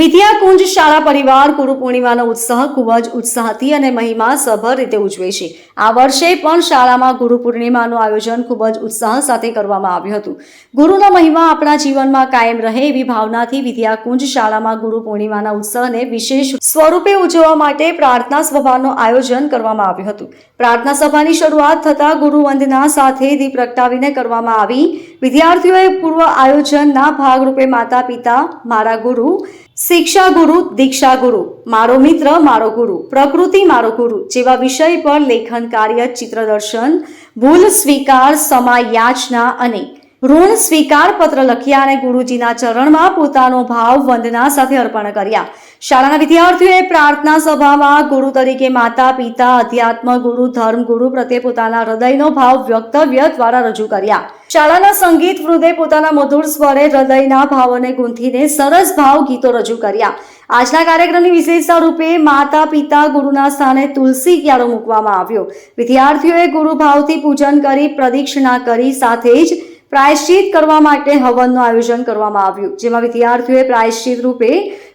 વિદ્યાકુંજ શાળા પરિવાર ગુરુ પૂર્ણિમાનો ઉત્સાહ ખૂબ જ ઉત્સાહથી અને મહિમા સભર રીતે ઉજવે છે. આ વર્ષે પણ શાળામાં ગુરુ પૂર્ણિમાનું આયોજન ખૂબ જ ઉત્સાહ સાથે કરવામાં આવ્યું હતું. ગુરુનો મહિમા આપણા જીવનમાં કાયમ રહે એવી ભાવનાથી વિદ્યાકુંજ શાળામાં ગુરુ પૂર્ણિમાના ઉત્સાહને વિશેષ સ્વરૂપે ઉજવવા માટે પ્રાર્થના સભાનું આયોજન કરવામાં આવ્યું હતું. પ્રાર્થના સભાની શરૂઆત થતાં ગુરુ વંદના સાથે દીપ પ્રગટાવીને કરવામાં આવી. વિદ્યાર્થીઓએ પૂર્વ આયોજનના ભાગરૂપે માતા પિતા મારા ગુરુ શિક્ષા ગુરુ દીક્ષા ગુરુ મારો મિત્ર, મારો ગુરુ, પ્રકૃતિ, મારો ગુરુ, જેવા વિષય પર લેખન, કાર્ય, ચિત્રદર્શન, ભૂલ, સ્વીકાર, સમાયાચના અને ઋણ, સ્વીકાર પત્ર લખ્યા અને ગુરુજીના ચરણમાં પોતાનો ભાવ વંદના સાથે અર્પણ કર્યા. શાળાના વિદ્યાર્થીઓએ પ્રાર્થના સભામાં ગુરુ તરીકે માતા, પિતા, અધ્યાત્મ ગુરુ, ધર્મ ગુરુ પ્રત્યે પોતાના હૃદયનો ભાવ વ્યક્તવ્ય દ્વારા રજૂ કર્યા. શાળાના સંગીત વૃદ્ધે પોતાના મધુર સ્વરે હૃદયના ભાવોને ગૂંથીને સરસ ભાવ ગીતો રજૂ કર્યા. આજના કાર્યક્રમની વિશેષતા રૂપે માતા, પિતા ગુરુના સ્થાને તુલસી ક્યારો મૂકવામાં આવ્યો. વિદ્યાર્થીઓએ ગુરુ ભાવથી પૂજન કરી પ્રદક્ષિણા કરી સાથે જ પ્રાયશ્ચિત કરવા માટે હવનનું આયોજન કરવામાં આવ્યું. જેમાં વિદ્યાર્થીઓએ પ્રાયશ્ચિત રૂપે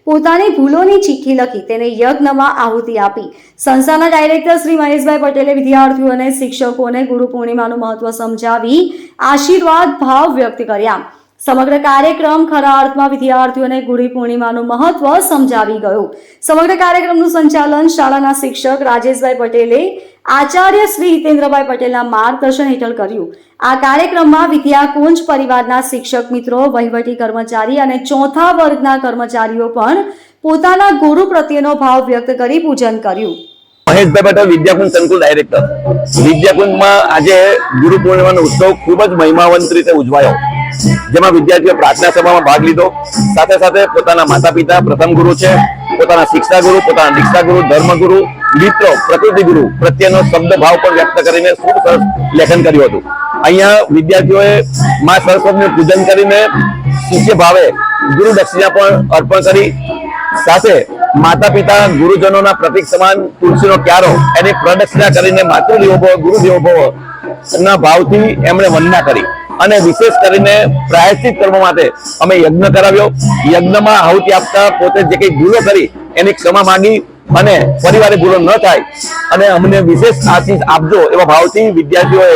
પોતાની ભૂલોની ચિઠ્ઠી લખી તેને યજ્ઞમાં આહુતિ આપી. સંસ્થાના ડાયરેક્ટર શ્રી મહેશભાઈ પટેલે વિદ્યાર્થીઓને શિક્ષકોને ગુરુ પૂર્ણિમાનું મહત્વ સમજાવી આશીર્વાદ ભાવ વ્યક્ત કર્યા. સમગ્ર કાર્યક્રમ ખરા અર્થમાં વિદ્યાર્થીઓને ગુરુ પૂર્ણિમાનું મહત્વ સમજાવી ગયું. સમગ્ર કાર્યક્રમનું સંચાલન શાળાના શિક્ષક રાજેશભાઈ પટેલે આચાર્ય શ્રી હિતેન્દ્રભાઈ પટેલના માર્ગદર્શન હેઠળ કર્યું. આ કાર્યક્રમમાં વિદ્યાકુંજ પરિવારના શિક્ષક મિત્રો, વહીવટી કર્મચારી અને ચોથા વર્ગના કર્મચારીઓ પણ પોતાના ગુરુ પ્રત્યેનો ભાવ વ્યક્ત કરી પૂજન કર્યું. મહેશભાઈ પટેલ, વિદ્યાકુંજ સંકુલ ડાયરેક્ટર. વિદ્યાકુંજમાં આજે ગુરુ પૂર્ણિમાનો ઉત્સવ ખૂબ જ મહિમાવંત રીતે ઉજવાયો. જેમાં વિદ્યાર્થીઓ પ્રાર્થના સભામાં ભાગ લીધો. સાથે સાથે પોતાના માતા પિતા પ્રથમ ગુરુ છે, પોતાના શિક્ષા ગુરુ, પોતાના દીક્ષા ગુરુ ધર્મગુરુ મિત્રો, પ્રકૃતિ ગુરુ પ્રત્યેનો શબ્દ ભાવ પણ વ્યક્ત કરીને ખૂબ સરસ લેખન કર્યું હતું. અહીંયા વિદ્યાર્થીઓએ મા સરસ્વતીનું પૂજન કરીને શિષ્ય ભાવે ગુરુ દક્ષિણા પણ અર્પણ કરી. સાથે માતા પિતા ગુરુજનોના પ્રતિક સમાન તુલસીનો ક્યારો એની પ્રદક્ષિણા કરીને માતૃદેવો ભવ ગુરુદેવો ભવ ના ભાવથી એમણે વંદના કરી. અને વિશેષ કરીને પ્રાયશ્ચિત કરવા માટે અમે યજ્ઞ કરાવ્યો. યજ્ઞમાં આહુતિ આપતા પોતે જે કઈ ભૂલો કરી, એની ક્ષમા માંગી અને પરિવારે ભૂલો ન થાય. અને અમને વિશેષ આશીષ આપજો એવા ભાવથી વિદ્યાર્થીઓએ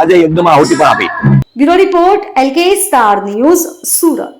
આજે યજ્ઞમાં આહુતિ પણ આપી. Bureau report LK star news, Surat.